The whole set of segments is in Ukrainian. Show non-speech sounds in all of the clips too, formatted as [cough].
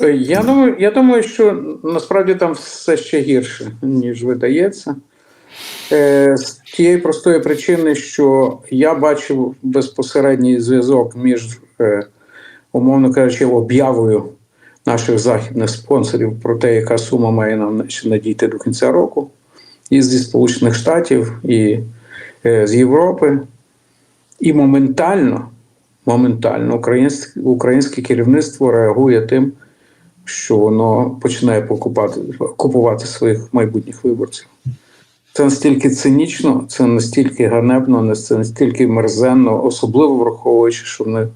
Е, Я думаю, я думаю, що насправді там все ще гірше, ніж видається. Е, З тієї простої причини, що я бачив безпосередній зв'язок між, е, умовно кажучи, об'явою наших західних спонсорів про те, яка сума має нам надійти до кінця року, і зі Сполучених Штатів, і з Європи. І моментально, моментально українське, українське керівництво реагує тим, що воно починає покупати, купувати своїх майбутніх виборців. Це настільки цинічно, це настільки ганебно, це настільки мерзенно, особливо враховуючи, що ми,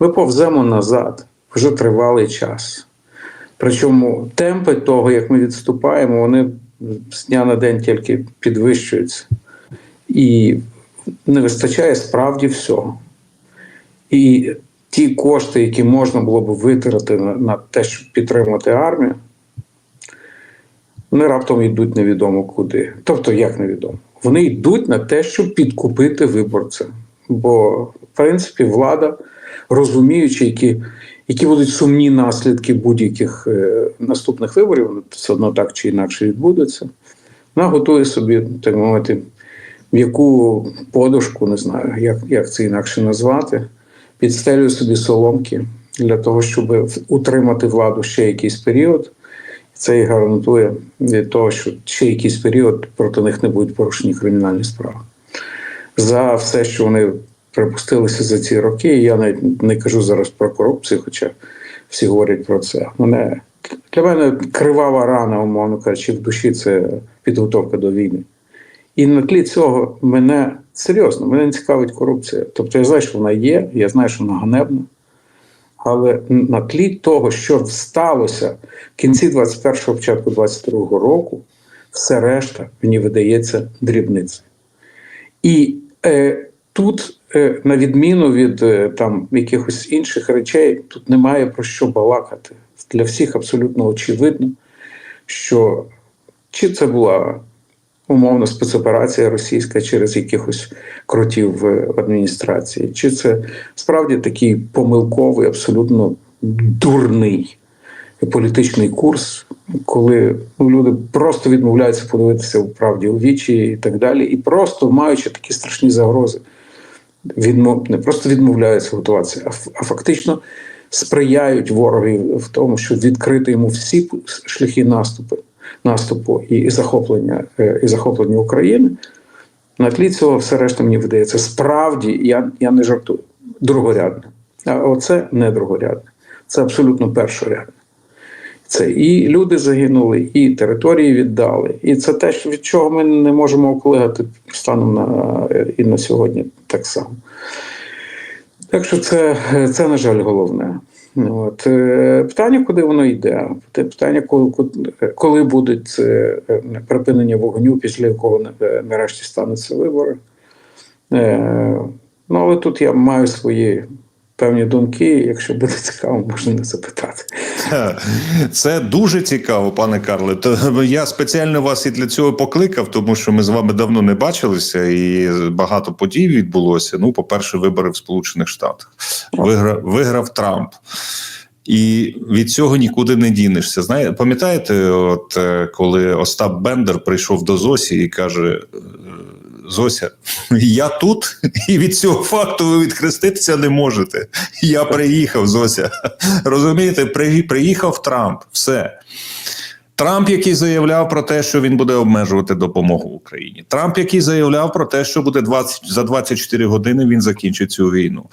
ми повземо назад вже тривалий час. Причому темпи того, як ми відступаємо, вони з дня на день тільки підвищуються. І не вистачає справді всього. І ті кошти, які можна було б витратити на, те, щоб підтримати армію, вони раптом йдуть невідомо куди. Тобто, як невідомо? Вони йдуть на те, щоб підкупити виборця. Бо, в принципі, влада, розуміючи, які, які будуть сумні наслідки будь-яких е, наступних виборів, все одно так чи інакше відбудуться, вона готує собі, так мовити, яку подушку, не знаю, як, як це інакше назвати, підстелює собі соломки для того, щоб утримати владу ще якийсь період. Це і гарантує від того, що ще якийсь період проти них не будуть порушені кримінальні справи. За все, що вони припустилися за ці роки, я навіть не кажу зараз про корупцію, хоча всі говорять про це. Мене для мене кривава рана, умовно кажучи, в душі це підготовка до війни. І на тлі цього мене серйозно, мене не цікавить корупція. Тобто я знаю, що вона є, я знаю, що вона ганебна. Але на тлі того, що сталося в кінці 21-го, початку 22-го року, все решта мені видається дрібницею. І е, тут, е, на відміну від е, там якихось інших речей, тут немає про що балакати. Для всіх абсолютно очевидно, що чи це була умовно спецоперація російська через якихось кротів в адміністрації, чи це справді такий помилковий, абсолютно дурний політичний курс, коли ну, люди просто відмовляються подивитися в правді у вічі і так далі, і просто маючи такі страшні загрози, відмов... не просто відмовляються готуватися, а, а фактично сприяють ворогові в тому, щоб відкрити йому всі шляхи наступу наступу і захоплення е, і захоплення України. На тлі цього все решта мені видається. Справді, я я не жартую, другорядне. А оце не другорядне. Це абсолютно першорядне. Це і люди загинули, і території віддали. І це те, від чого ми не можемо оклигати станом на і на сьогодні так само. Так що це, це на жаль, головне. От. е, Питання, куди воно йде? Питання, коли, коли будуть е, припинення вогню, після якого е, нарешті стануться вибори. Е, Ну, але тут я маю свої певні думки. Якщо буде цікаво, можна не запитати. Це дуже цікаво, пане Карле. То я спеціально вас і для цього покликав, тому що ми з вами давно не бачилися, і багато подій відбулося. Ну, по-перше, вибори в Сполучених Штатах. Виграв, виграв Трамп. І від цього нікуди не дінешся. Знає, пам'ятаєте, от е, коли Остап Бендер прийшов до Зосі і каже: «Е, Зося, я тут, і від цього факту ви відхреститися не можете. Я приїхав, Зося. Розумієте, приїхав Трамп. Все. Трамп, який заявляв про те, що він буде обмежувати допомогу Україні. Трамп, який заявляв про те, що буде 20, за 24 години він закінчить цю війну.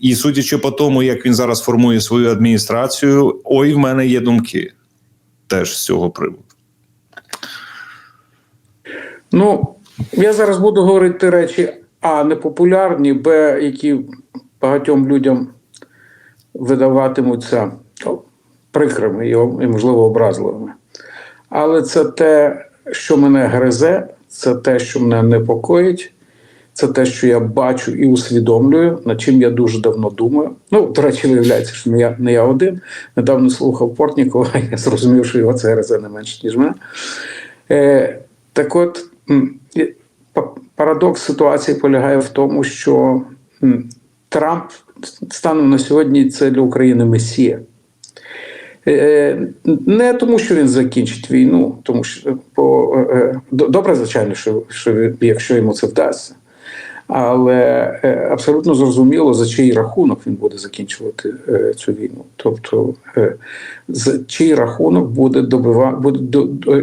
І судячи по тому, як він зараз формує свою адміністрацію, ой, в мене є думки теж з цього приводу. Ну, я зараз буду говорити речі А, непопулярні, Б, які багатьом людям видаватимуться ну, прикрими і, можливо, образливими. Але це те, що мене гризе, це те, що мене непокоїть, це те, що я бачу і усвідомлюю, над чим я дуже давно думаю. Ну, до речі, виявляється, що не я не я один. Недавно слухав Портнікова, [laughs] я зрозумів, що його це гризе не менше, ніж мене. Е, Так от парадокс ситуації полягає в тому, що Трамп станом на сьогодні це для України месія. Е, Не тому, що він закінчить війну, тому що бо, е, добре, звичайно, що, що якщо йому це вдасться. Але е, абсолютно зрозуміло, за чий рахунок він буде закінчувати е, цю війну. Тобто, е, за чий рахунок буде добива, буде,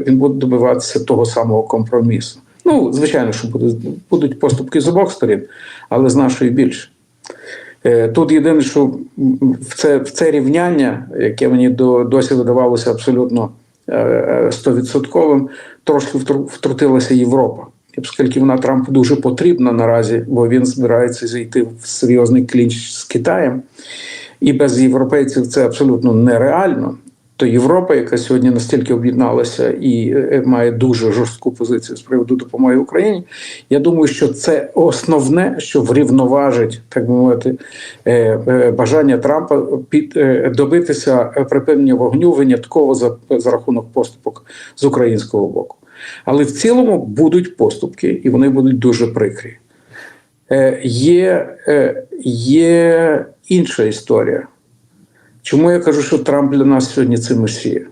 він буде добиватися того самого компромісу. Ну, звичайно, що будуть поступки з обох сторін, але з нашої більше. Е, Тут єдине, що в це, в це рівняння, яке мені до, досі видавалося абсолютно е, стовідсотковим, трошки втрутилася Європа. Оскільки вона Трампу дуже потрібна наразі, бо він збирається зайти в серйозний клінч з Китаєм, і без європейців це абсолютно нереально. То Європа, яка сьогодні настільки об'єдналася і е, має дуже жорстку позицію з приводу допомоги Україні, я думаю, що це основне, що врівноважить, так мовити, е, е, бажання Трампа під добитися припинення вогню винятково за, за рахунок поступок з українського боку. Але в цілому будуть поступки, і вони будуть дуже прикрі. Є, є інша історія. Чому я кажу, що Трамп для нас сьогодні це месія?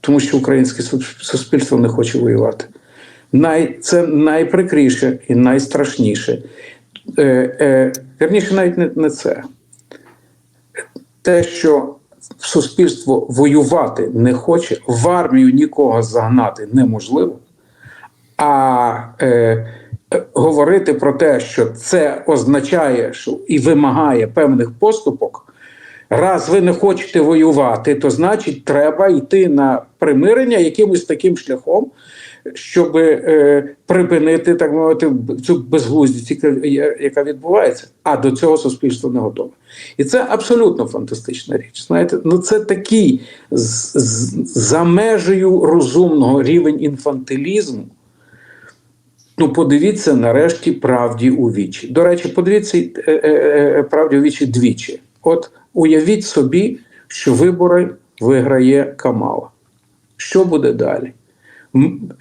Тому що українське суспільство не хоче воювати. Най, це найприкріше і найстрашніше. Е, е, вірніше, навіть не, не це. Те, що суспільство воювати не хоче, в армію нікого загнати неможливо. А е, говорити про те, що це означає що і вимагає певних поступок. Раз ви не хочете воювати, то значить треба йти на примирення якимось таким шляхом, щоб е, припинити, так мовити, цю безглуздість, яка- відбувається. А до цього суспільство не готове. І це абсолютно фантастична річ. Знаєте, ну це такий з, з, за межею розумного рівень інфантилізму. Ну, подивіться нарешті правді у вічі. До речі, подивіться е, е, е, правді у вічі двічі. От уявіть собі, що вибори виграє Камала. Що буде далі?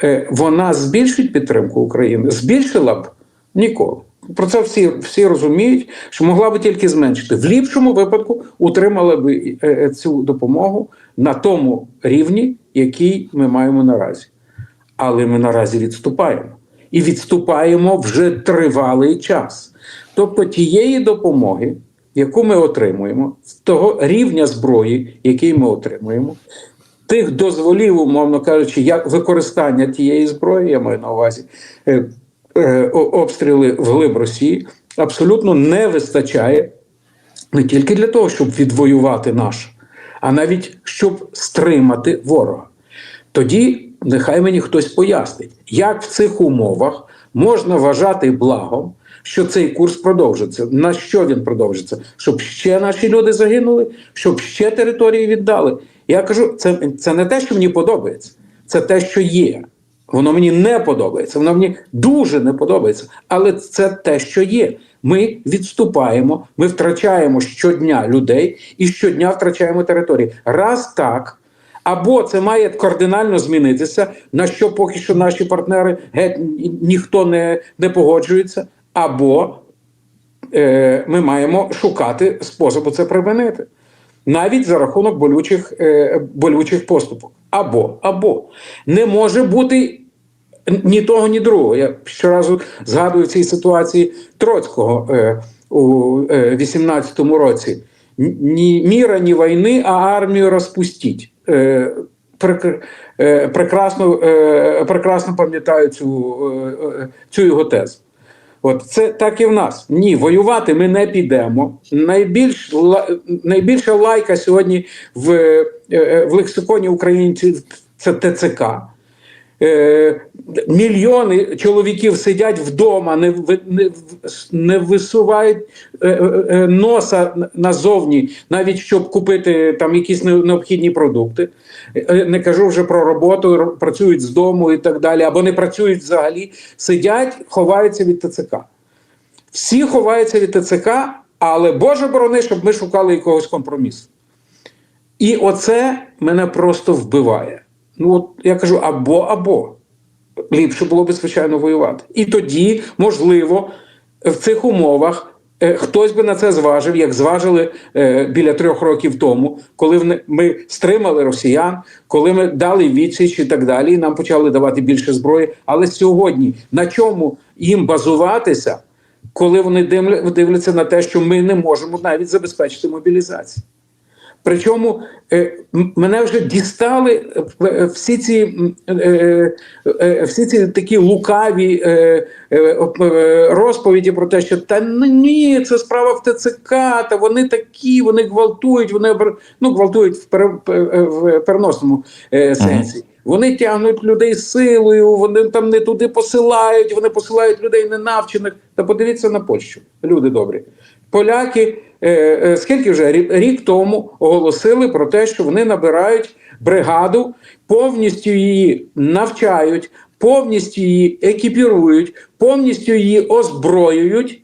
Е, Вона збільшить підтримку України? Збільшила б ніколи. Про це всі, всі розуміють, що могла би тільки зменшити. В ліпшому випадку утримала би е, е, цю допомогу на тому рівні, який ми маємо наразі. Але ми наразі відступаємо. І відступаємо вже тривалий час. Тобто тієї допомоги, яку ми отримуємо, того рівня зброї, який ми отримуємо, тих дозволів, умовно кажучи, як використання тієї зброї, я маю на увазі е, е, обстріли вглиб Росії, абсолютно не вистачає не тільки для того, щоб відвоювати наш, а навіть щоб стримати ворога. Тоді нехай мені хтось пояснить, як в цих умовах можна вважати благом, що цей курс продовжиться. На що він продовжиться? Щоб ще наші люди загинули, щоб ще території віддали. Я кажу, це, це не те, що мені подобається, це те, що є. Воно мені не подобається, воно мені дуже не подобається. Але це те, що є. Ми відступаємо, ми втрачаємо щодня людей і щодня втрачаємо території. Раз так. Або це має кардинально змінитися, на що поки що наші партнери геть ніхто не, не погоджується, або е, ми маємо шукати способу це припинити. Навіть за рахунок болючих, е, болючих поступок. Або, або не може бути ні того, ні другого. Я щоразу згадую в цій ситуації Троцького е, у е, 18-му році. Ні міра, ні війни, а армію розпустіть. Е, е, прекрасно, е, прекрасно пам'ятаю цю, е, цю його тезу. От це так і в нас. Ні, воювати ми не підемо. Найбільш ла- найбільша лайка сьогодні в, е, е, в лексиконі українців це ТЦК. Е, мільйони чоловіків сидять вдома, не, не, не висувають е, е, носа назовні, навіть щоб купити там якісь необхідні продукти. Не кажу вже про роботу, працюють з дому і так далі, або не працюють взагалі, сидять, ховаються від ТЦК. Всі ховаються від ТЦК, але Боже борони, щоб ми шукали якогось компромісу. І оце мене просто вбиває. Ну, от я кажу, або, або. Ліпше було б, звичайно, воювати. І тоді, можливо, в цих умовах Е, Хтось би на це зважив, як зважили е, біля трьох років тому, коли ми стримали росіян, коли ми дали відсіч і так далі, і нам почали давати більше зброї. Але сьогодні на чому їм базуватися, коли вони дивля- дивляться на те, що ми не можемо навіть забезпечити мобілізацію? Причому е, мене вже дістали е, е, всі ці, всі ці такі лукаві розповіді про те, що та ні, це справа в ТЦК, та вони такі, вони гвалтують, вони ну, гвалтують в, пере, в переносному сенсі. Вони тягнуть людей силою, вони там не туди посилають, вони посилають людей ненавчених. Та подивіться на Польщу, люди добрі. Поляки скільки вже рік, рік тому оголосили про те, що вони набирають бригаду, повністю її навчають, повністю її екіпірують, повністю її озброюють.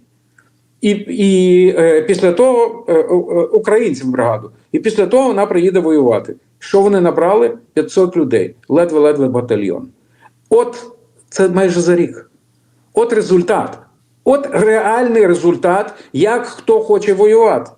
І, і е, після того е, е, українців бригаду. І після того вона приїде воювати. Що вони набрали? 500 людей, ледве-ледве батальйон. От це майже за рік. От результат. От реальний результат, як хто хоче воювати.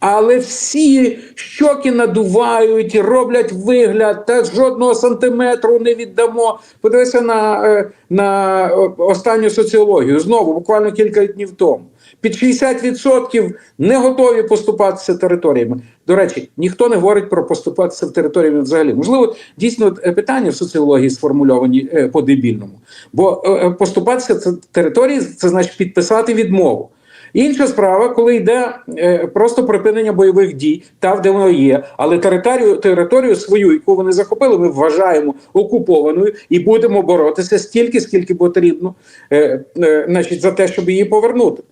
Але всі щоки надувають, роблять вигляд, та жодного сантиметру не віддамо. Подивися на, е, на е, останню соціологію. Знову, буквально кілька днів тому. Під 60% не готові поступатися територіями. До речі, ніхто не говорить про поступатися в територіями взагалі. Можливо, дійсно е, питання в соціології сформульовані е, по-дебільному. Бо поступатися це території це значить підписати відмову. Інша справа, коли йде е, просто припинення бойових дій, там, де воно є, але територію, територію свою, яку вони захопили, ми вважаємо окупованою і будемо боротися стільки, скільки потрібно, е, е, значить, за те, щоб її повернути.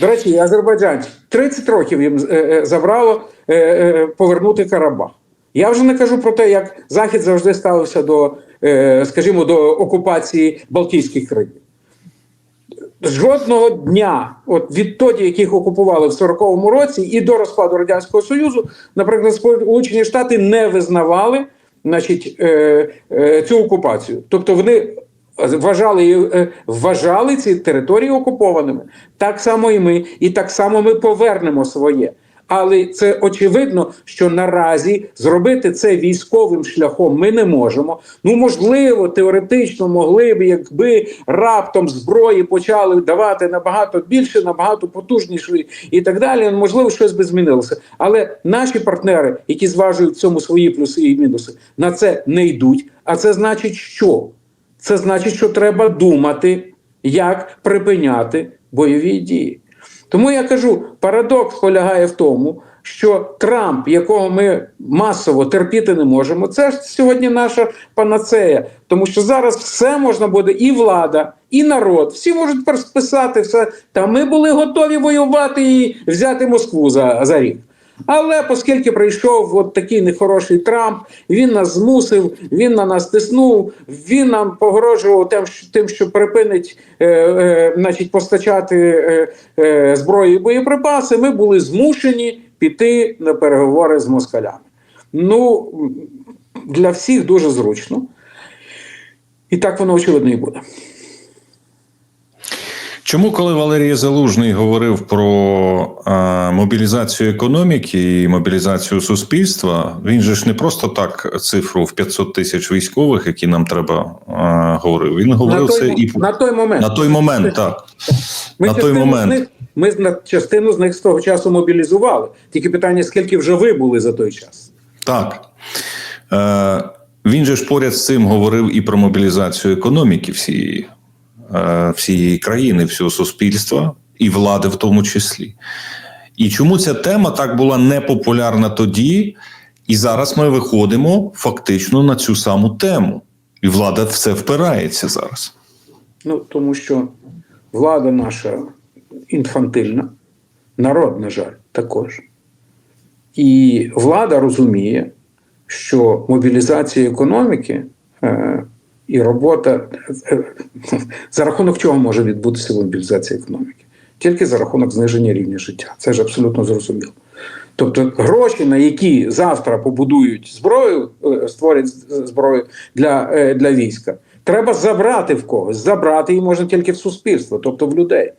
До речі, азербайджанці 30 років їм е, е, забрало е, е, повернути Карабах. Я вже не кажу про те, як Захід завжди ставився до, е, скажімо, до окупації Балтійських країн. Жодного дня, от відтоді, яких окупували в 40-му році, і до розпаду радянського союзу, наприклад, Сполучені Штати не визнавали, значить, е, е, цю окупацію. Тобто вони вважали, е, вважали ці території окупованими. Так само і ми, і так само ми повернемо своє. Але це очевидно, що наразі зробити це військовим шляхом ми не можемо. Ну можливо, теоретично могли б, якби раптом зброї почали давати набагато більше, набагато потужніше і так далі. ну, Можливо, щось би змінилося. Але наші партнери, які зважують в цьому свої плюси і мінуси, на це не йдуть. А це значить, що це значить, що треба думати, як припиняти бойові дії. Тому я кажу, парадокс полягає в тому, що Трамп, якого ми масово терпіти не можемо, це ж сьогодні наша панацея. Тому що зараз все можна буде, і влада, і народ, всі можуть списати все. Та ми були готові воювати і взяти Москву за, за рік. Але оскільки прийшов от такий нехороший Трамп, він нас змусив, він на нас тиснув, він нам погрожував тим, що, тим, що припинить е, е, значить, постачати е, е, зброю і боєприпаси. Ми були змушені піти на переговори з москалями. Ну для всіх дуже зручно, і так воно очевидно і буде. Чому, коли Валерій Залужний говорив про е, мобілізацію економіки і мобілізацію суспільства, він же ж не просто так цифру в 500 тисяч військових, які нам треба, е, говорив. Він говорив на, це той, і на той момент. на той момент, так. Ми на той момент. З них, ми частину з них з того часу мобілізували. Тільки питання, скільки вже ви були за той час. Так. Е, він же ж поряд з цим говорив і про мобілізацію економіки всієї, всієї країни, всього суспільства і влади в тому числі. І чому ця тема так була непопулярна тоді, і зараз ми виходимо фактично на цю саму тему. І влада в це впирається зараз. Ну, тому що влада наша інфантильна, народ, на жаль, також. І влада розуміє, що мобілізація економіки е, і робота за рахунок чого може відбутися мобілізація економіки? Тільки за рахунок зниження рівня життя. Це ж абсолютно зрозуміло. Тобто гроші, на які завтра побудують зброю, е, створять зброю для, е, для війська, треба забрати в когось. Забрати її можна тільки в суспільство, тобто в людей.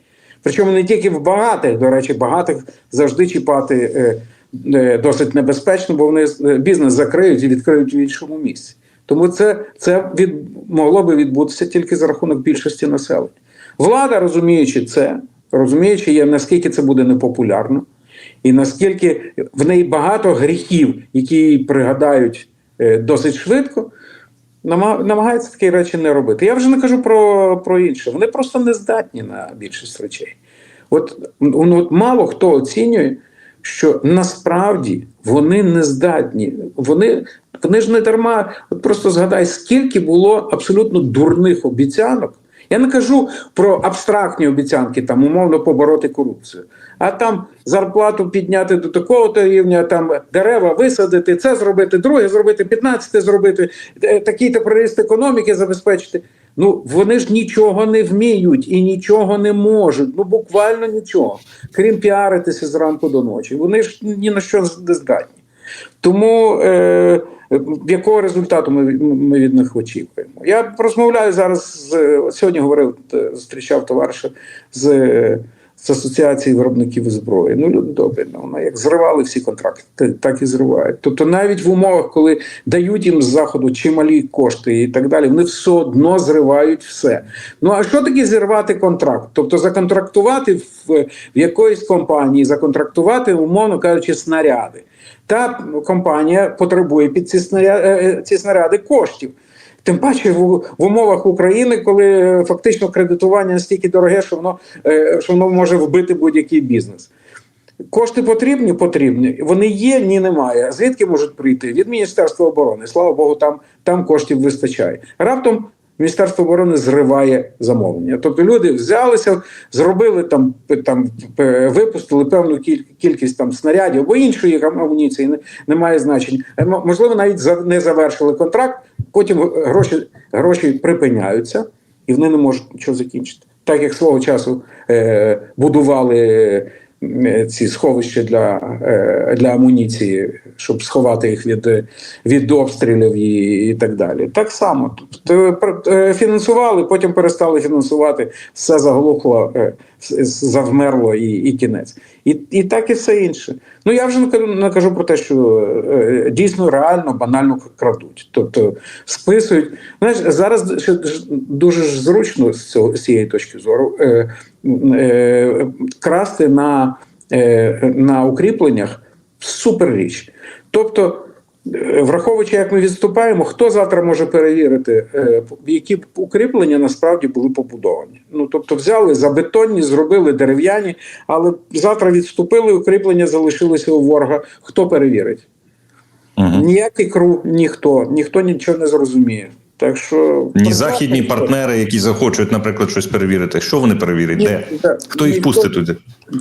Причому не тільки в багатих, до речі, багатих завжди чіпати е, досить небезпечно, бо вони бізнес закриють і відкриють в іншому місці. Тому це, це від, могло би відбутися тільки за рахунок більшості населення. Влада, розуміючи це, розуміючи, є, наскільки це буде непопулярно, і наскільки в неї багато гріхів, які їй пригадають е, досить швидко, нама- намагаються такі речі не робити. Я вже не кажу про, про інше. Вони просто не здатні на більшість речей. От, ну, от мало хто оцінює, що насправді вони не здатні. Вони, вони ж не дарма. От просто згадай, скільки було абсолютно дурних обіцянок. Я не кажу про абстрактні обіцянки, там умовно побороти корупцію, а там зарплату підняти до такого то рівня, там дерева висадити, це зробити, друге зробити, 15 зробити, е, такий-то приріст економіки забезпечити. Ну вони ж нічого не вміють і нічого не можуть. Ну буквально нічого, крім піаритися зранку до ночі. Вони ж ні на що не здатні. Тому е, якого результату ми, ми від них очікуємо? Я розмовляю зараз з сьогодні. Говорив, е, зустрічав товариша з, з асоціації виробників зброї. Ну люди добрі, ну вона як зривали всі контракти, так і зривають. Тобто, навіть в умовах, коли дають їм з заходу чималі кошти і так далі, вони все одно зривають все. Ну а що таке зірвати контракт? Тобто законтрактувати в, в якоїсь компанії, законтрактувати, умовно кажучи, снаряди. Та компанія потребує під ці снаряди, ці снаряди коштів. Тим паче в, в умовах України, коли фактично кредитування настільки дороге, що воно, е, що воно може вбити будь-який бізнес. Кошти потрібні? Потрібні. Вони є, ні, немає. Звідки можуть прийти? Від Міністерства оборони. Слава Богу, там, там коштів вистачає. Раптом Міністерство оборони зриває замовлення. Тобто люди взялися, зробили там, там е, випустили певну кіль- кількість там снарядів або іншої амуніції, немає значення. Можливо, навіть не завершили контракт, потім гроші, гроші припиняються і вони не можуть нічого закінчити. Так як свого часу е, будували е, ці сховища для, е, для амуніції, щоб сховати їх від, від обстрілів і, і так далі. Так само Тобто, фінансували, потім перестали фінансувати, все заглухло, завмерло і, і кінець. І, і так і все інше. Ну я вже не кажу, про те, що е, дійсно реально банально крадуть. Тобто списують. Знаєш, зараз ще дуже ж зручно з цього з цієї точки зору е, е, красти на, е, на укріпленнях супер річ. Тобто. Враховуючи, як ми відступаємо, хто завтра може перевірити, е, які укріплення насправді були побудовані? Ну тобто, взяли забетонні, зробили дерев'яні, але завтра відступили, укріплення залишилися у ворога. Хто перевірить? Угу. Ніякий кру, ніхто, ніхто нічого не зрозуміє. Так що Ні західні партнери, які захочуть, наприклад, щось перевірити. Що вони перевірять? Де? Да, Хто їх ніхто- пустить туди?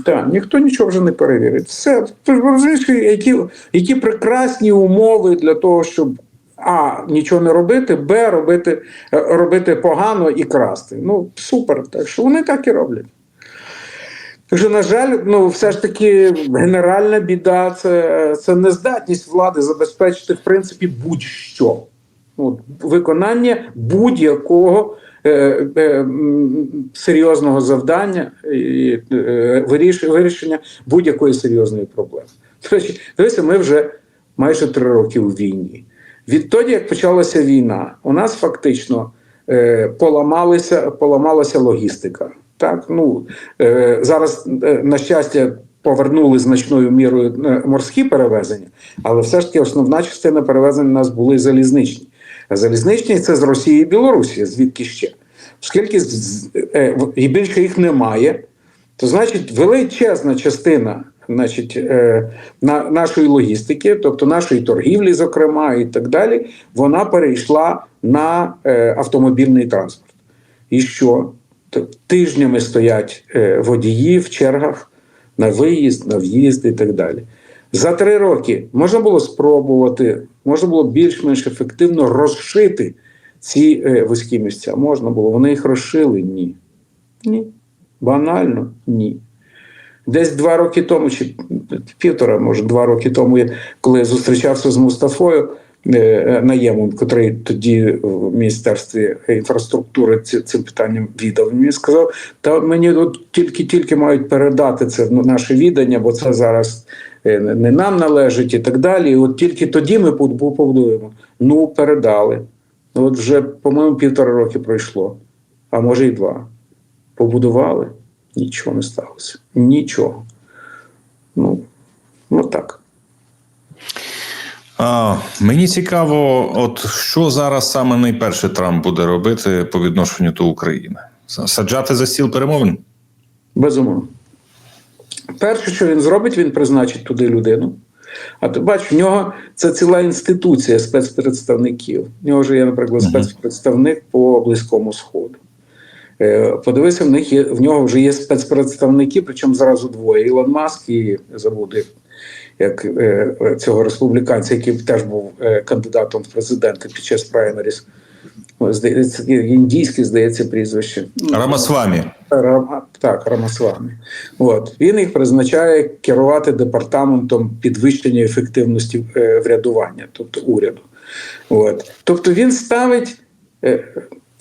Так, ніхто нічого вже не перевірить. Все розумієш, які, які прекрасні умови для того, щоб а нічого не робити, б робити, е, робити погано і красти. Ну супер. Так що вони так і роблять. Так що, на жаль, ну все ж таки генеральна біда це, це нездатність влади забезпечити в принципі будь-що. От, виконання будь-якого е, е, серйозного завдання і е, виріш- вирішення будь-якої серйозної проблеми. До речі, дивися, ми вже майже три роки у війні. Відтоді, як почалася війна, у нас фактично е, поламалися, поламалася логістика. Так, ну, е, зараз, е, на щастя, повернули значною мірою е, морські перевезення, але все ж таки основна частина перевезень у нас були залізничні. Залізничні це з Росії і Білорусі, звідки ще. Оскільки е, і більше їх немає, то значить величезна частина значить, е, на, нашої логістики, тобто нашої торгівлі, зокрема, і так далі, вона перейшла на е, автомобільний транспорт. І що? Тижнями стоять водії в чергах на виїзд, на в'їзд і так далі. За три роки можна було спробувати, можна було більш-менш ефективно розшити ці е, вузькі місця. Можна було. Вони їх розшили? Ні. Ні. Банально ні. Десь два роки тому, чи півтора, може, два роки тому, коли я зустрічався з Мустафою, Наємом, котрий тоді в міністерстві інфраструктури цим питанням віддав. Він сказав: та мені от тільки-тільки мають передати це наше віддання, бо це зараз е, не нам належить і так далі. І от тільки тоді ми побудуємо. Ну, передали. Ну, От вже, по-моєму, півтора роки пройшло, а може і два. Побудували, нічого не сталося. Нічого. Ну, от так. А, мені цікаво, от що зараз саме найперше Трамп буде робити по відношенню до України? Саджати за стіл перемовин? Безумовно. Перше, що він зробить, він призначить туди людину. А ти бачиш, в нього це ціла інституція спецпредставників. В нього вже є, наприклад, спецпредставник по Близькому Сходу. Е, Подивися, в них є в нього вже є спецпредставники, причому зразу двоє: Ілон Маск і забуду, як, е, цього республіканця, який теж був е, кандидатом в президенти під час праймеріс. Здається, індійське, здається, прізвище. Рамасвамі. Рама, так, Рамасвамі. От. Він їх призначає керувати департаментом підвищення ефективності е, врядування, тобто уряду. От. Тобто він ставить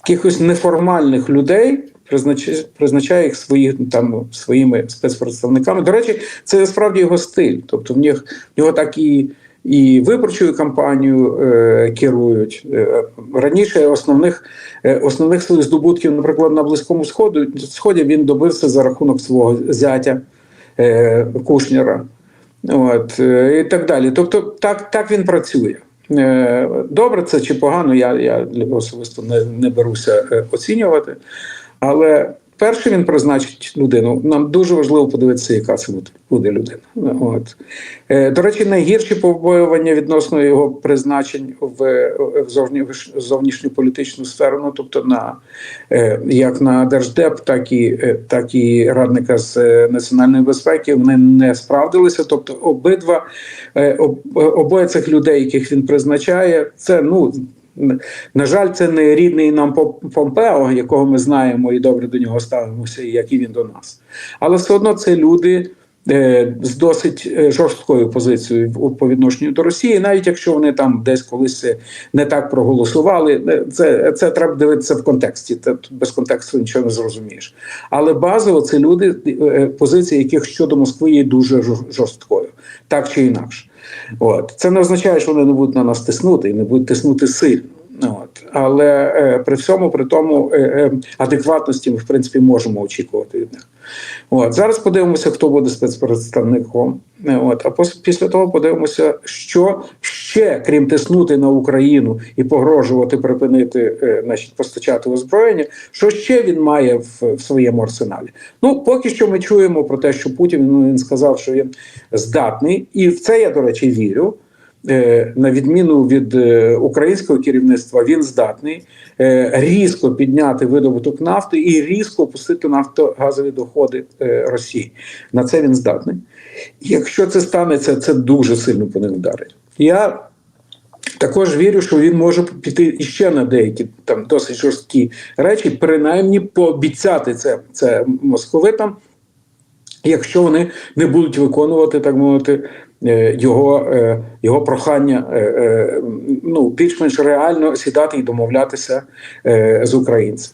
якихось неформальних людей, призначає, призначає їх свої, там, своїми спецпредставниками. До речі, це справді його стиль. Тобто в них в нього так і. І виборчою кампанією е, керують Е, раніше. Основних е, основних своїх здобутків, наприклад, на близькому сходу сході він добився за рахунок свого зятя е, Кушнера. От е, і так далі. Тобто, так, так він працює. Е, Добре, це чи погано, я, я особисто не, не беруся оцінювати. Але перше він призначить людину. Нам дуже важливо подивитися, яка це буде- людина. От. Е, До речі, найгірші побоювання відносно його призначень в, в зовні, в сферу, ну тобто на е, як на держдеп, так і е, так і радника з національної безпеки. Вони не справдилися. Тобто, обидва об- обоє цих людей, яких він призначає, це ну. На жаль, це не рідний нам Помпео, якого ми знаємо і добре до нього ставимося, і як і він до нас. Але все одно це люди е, з досить е, жорсткою позицією по відношенню до Росії, навіть якщо вони там десь колись не так проголосували, е, це, це треба дивитися в контексті. Це без контексту нічого не зрозумієш. Але базово це люди, позиції яких щодо Москви є дуже жорсткою, так чи інакше. От це не означає, що вони не будуть на нас тиснути і не будуть тиснути сильно. От. Але е, при всьому, при тому е, е, адекватності ми в принципі можемо очікувати від них. От зараз подивимося, хто буде спецпредставником. Е, От а після того подивимося, що ще крім тиснути на Україну і погрожувати припинити, е, значить, постачати озброєння. Що ще він має в, в своєму арсеналі? Ну поки що ми чуємо про те, що Путін ну, він сказав, що він здатний, і в це я до речі вірю. Е, На відміну від е, українського керівництва, він здатний е, різко підняти видобуток нафти і різко опустити нафтогазові доходи Росії. На це він здатний. Якщо це станеться, це дуже сильно по них вдарить. Я також вірю, що він може піти іще на деякі там досить жорсткі речі, принаймні пообіцяти це, це московитам, якщо вони не будуть виконувати, так мовити, його, е, його прохання е, е, ну, більш-менш реально сідати і домовлятися е, з українцем.